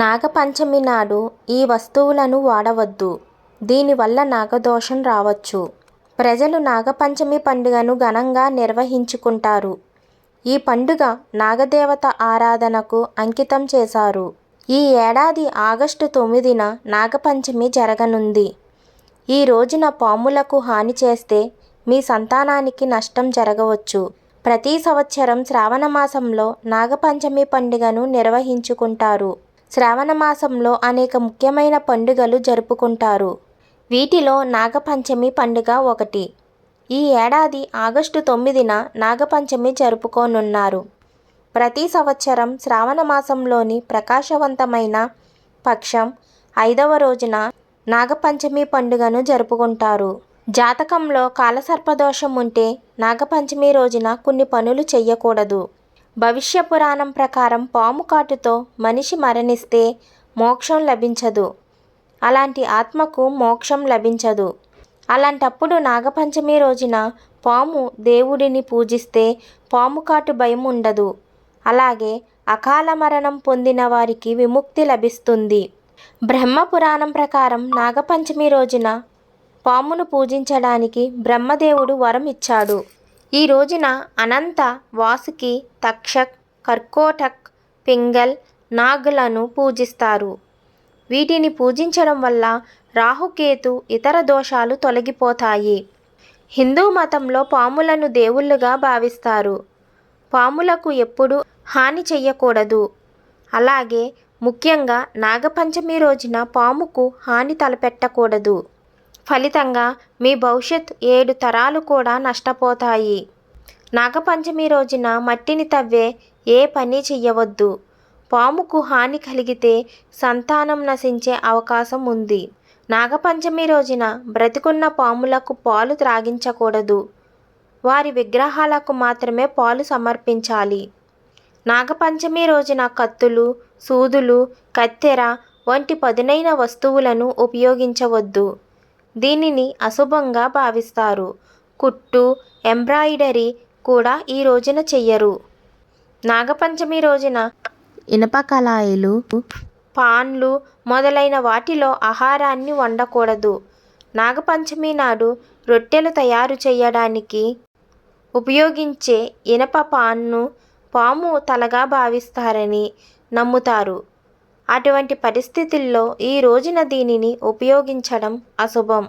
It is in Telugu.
నాగపంచమి నాడు ఈ వస్తువులను వాడవద్దు. దీనివల్ల నాగదోషం రావచ్చు. ప్రజలు నాగపంచమి పండుగను ఘనంగా నిర్వహించుకుంటారు. ఈ పండుగ నాగదేవత ఆరాధనకు అంకితం చేశారు. ఈ ఏడాది ఆగస్టు తొమ్మిదిన నాగపంచమి జరగనుంది. ఈ రోజున పాములకు హాని చేస్తే మీ సంతానానికి నష్టం జరగవచ్చు. ప్రతి సంవత్సరం శ్రావణ మాసంలో నాగపంచమి పండుగను నిర్వహించుకుంటారు. శ్రావణ మాసంలో అనేక ముఖ్యమైన పండుగలు జరుపుకుంటారు. వీటిలో నాగపంచమి పండుగ ఒకటి. ఈ ఏడాది ఆగస్టు తొమ్మిదిన నాగపంచమి జరుపుకోనున్నారు. ప్రతి సంవత్సరం శ్రావణ మాసంలోని ప్రకాశవంతమైన పక్షం ఐదవ రోజున నాగపంచమి పండుగను జరుపుకుంటారు. జాతకంలో కాలసర్పదోషం ఉంటే నాగపంచమి రోజున కొన్ని పనులు చెయ్యకూడదు. భవిష్య పురాణం ప్రకారం పాము కాటుతో మనిషి మరణిస్తే మోక్షం లభించదు. అలాంటి ఆత్మకు మోక్షం లభించదు. అలాంటప్పుడు నాగపంచమి రోజున పాము దేవుడిని పూజిస్తే పాము కాటు భయం ఉండదు. అలాగే అకాల మరణం పొందిన వారికి విముక్తి లభిస్తుంది. బ్రహ్మ పురాణం ప్రకారం నాగపంచమి రోజున పామును పూజించడానికి బ్రహ్మదేవుడు వరం ఇచ్చాడు. ఈ రోజున అనంత వాసుకి తక్షక్ కర్కోటక్ పింగల్ నాగులను పూజిస్తారు. వీటిని పూజించడం వల్ల రాహుకేతు ఇతర దోషాలు తొలగిపోతాయి. హిందూ మతంలో పాములను దేవుళ్ళుగా భావిస్తారు. పాములకు ఎప్పుడు హాని చెయ్యకూడదు. అలాగే ముఖ్యంగా నాగపంచమి రోజున పాముకు హాని తలపెట్టకూడదు. ఫలితంగా మీ భవిష్యత్ ఏడు తరాలు కూడా నష్టపోతాయి. నాగపంచమి రోజున మట్టిని తవ్వే ఏ పని చెయ్యవద్దు. పాముకు హాని కలిగితే సంతానం నశించే అవకాశం ఉంది. నాగపంచమి రోజున బ్రతికున్న పాములకు పాలు త్రాగించకూడదు. వారి విగ్రహాలకు మాత్రమే పాలు సమర్పించాలి. నాగపంచమి రోజున కత్తులు సూదులు కత్తెర వంటి పదునైన వస్తువులను ఉపయోగించవద్దు. దీనిని అశుభంగా భావిస్తారు. కుట్టు ఎంబ్రాయిడరీ కూడా ఈ రోజున చెయ్యరు. నాగపంచమి రోజున ఇనప కళాయిలు పాన్లు మొదలైన వాటిలో ఆహారాన్ని వండకూడదు. నాగపంచమి నాడు రొట్టెలు తయారు చేయడానికి ఉపయోగించే ఇనప పాన్ను పాము తలగా భావిస్తారని నమ్ముతారు. అటువంటి పరిస్థితుల్లో ఈ రోజున దీనిని ఉపయోగించడం అశుభం.